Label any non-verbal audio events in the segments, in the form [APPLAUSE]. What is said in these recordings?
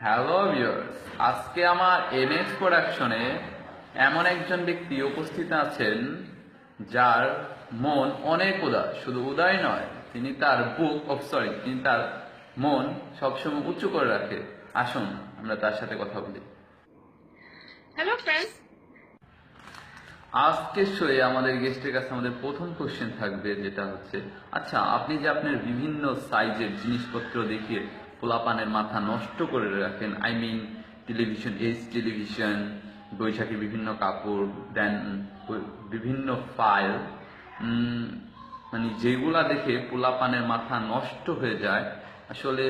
Hello viewers আজকে আমার MS প্রোডাকশনে এমন একজন ব্যক্তি উপস্থিত আছেন যার মন অনেক উদার শুধু উদয় নয় তিনি তার বুক অফ সরি তিনি তার মন সবসময় উঁচু করে রাখে। আসুন আমরা তার সাথে কথা বলি। হ্যালো ফ্রেন্ডস আজকে শোয়ে আমাদের গেস্টের কাছে আমাদের প্রথম কোশ্চেন থাকবে যেটা হচ্ছে আচ্ছা আপনি যে আপনার বিভিন্ন সাইজের জিনিসপত্র দেখিয়ে পোলাপানের মাথা নষ্ট করে রাখেন। I mean television H television Baishakhi বিভিন্ন কাপড়, দেন, বিভিন্ন ফাইল মানে যেগুলা দেখে পোলাপানের মাথা নষ্ট হয়ে যায়, আসলে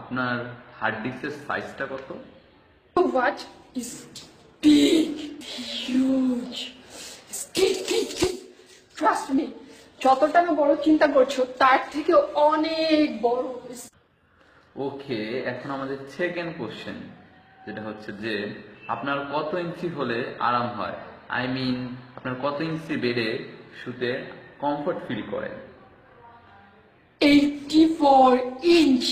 আপনার হার্ড ডিস্কের সাইজটা কত? যতটা না বড় চিন্তা করছ, তার থেকে অনেক বড় ওকে এখন আমাদের সেকেন্ড কোশ্চেন যেটা হচ্ছে যে আপনার কত ইঞ্চি হলে আরাম হয়? আই মিন আপনার কত ইঞ্চি বেডে শুতে কমফোর্ট ফিল করেন ইঞ্চ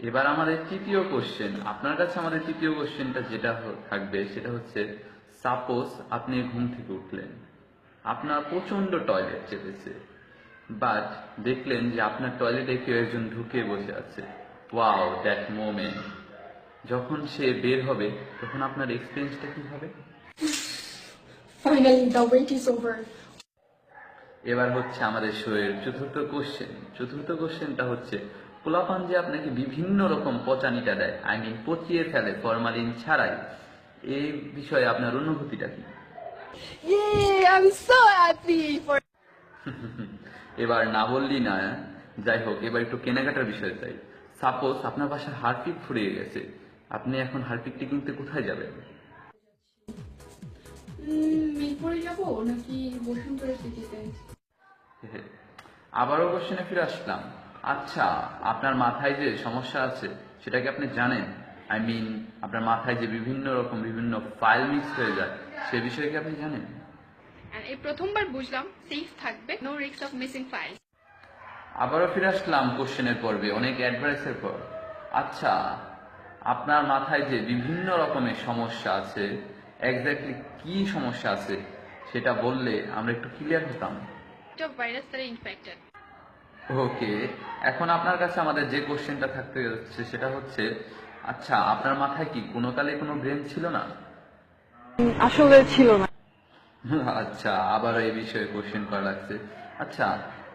এবার আমাদের তৃতীয় কোশ্চেন আপনার কাছে আমাদের তৃতীয় কোশ্চেনটা যেটা থাকবে সেটা হচ্ছে সাপোজ আপনি ঘুম থেকে উঠলেন আপনার প্রচণ্ড টয়লেট চেপেছে বাট দেখলেন যে আপনার টয়লেটে কেউ একজন ঢুকে বসে আছে। ওয়াও দ্যাট মোমেন্ট যখন সে বের হবে তখন আপনার এক্সপিরিয়েন্সটা কি হবে? Finally the wait is over এবার হচ্ছে আমাদের শোয়ের চতুর্থ কোশ্চেন চতুর্থ কোশ্চেনটা হচ্ছে পোলাপান যে আপনাকে বিভিন্ন রকম পচানিটা দেয় আই মিন পচিয়ে ফেলে ফরমালিন ছাড়াই এই বিষয়ে আপনার অনুভূতিটা কি? Yay, I'm so happy for [LAUGHS] এবার না বললি না যাই হোক এবার একটু কেনাকাটার বিষয় চাই সাপোজ আপনার বাসার হারপিক ফুরিয়ে গেছে আপনি এখন হারপিকটি কিনতে কোথায় যাবেন? আবারও কোশ্চেনে ফিরে আসলাম। আচ্ছা আপনার মাথায় যে সমস্যা আছে সেটা কি আপনি জানেন? আই মিন আপনার মাথায় যে বিভিন্ন রকম বিভিন্ন ফাইল মিক্স হয়ে যায় সে বিষয়ে কি আপনি জানেন? এই প্রথমবার বুঝলাম সেফ থাকবে no risk of missing file আবারও ফিরে আসলাম কোশ্চেনের পর্বে অনেক অ্যাডভাইসের পর। আচ্ছা আপনার মাথায় যে বিভিন্ন রকমের সমস্যা আছে এক্স্যাক্টলি কি সমস্যা আছে সেটা বললে আমরা একটু ক্লিয়ার হতাম। ভাইরাস দ্বারা ইনফেক্টেড ওকে এখন আপনার কাছে আমাদের যে কোশ্চেনটা থাকতে যাচ্ছে সেটা হচ্ছে আচ্ছা আপনার মাথায় কি কোনো কালে কোনো ব্রেন ছিল না? আসলে ছিল না। [LAUGHS] আচ্ছা আবারও এই বিষয়ে কোশ্চেন করা লাগছে। আচ্ছা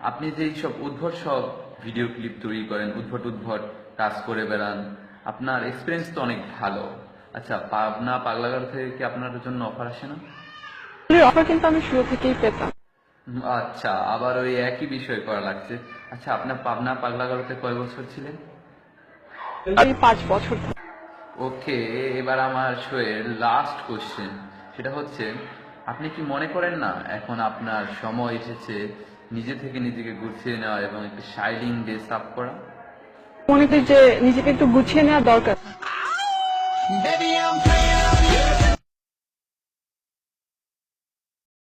আপনি যে সব উদ্ভট সব ভিডিও ক্লিপ তৈরি করেন উদ্ভট উদ্ভট কাজ করে বেড়ান আপনার এক্সপিরিয়েন্স তো অনেক ভালো। আচ্ছা পাবনা পাগলাগার থেকে কি আপনার জন্য অফার আসে না? অফার কিন্তু আমি শুরু থেকেই পেতাম। আচ্ছা আবার ওই একই বিষয় করা লাগছে। আচ্ছা আপনার পাবনা পাগলাগারতে কয় বছর ছিলেন? এই পাঁচ বছর ওকে এবার আমার শোয়ের লাস্ট কোশ্চেন সেটা হচ্ছে আপনি কি মনে করেন না এখন আপনার সময় এসেছে নিজে থেকে নিজেকে গুছিয়ে নেওয়া এবং একটু শাইলিং ডে সাফ করা? মনে করি যে নিজেকে একটু গুছিয়ে নেওয়া দরকার।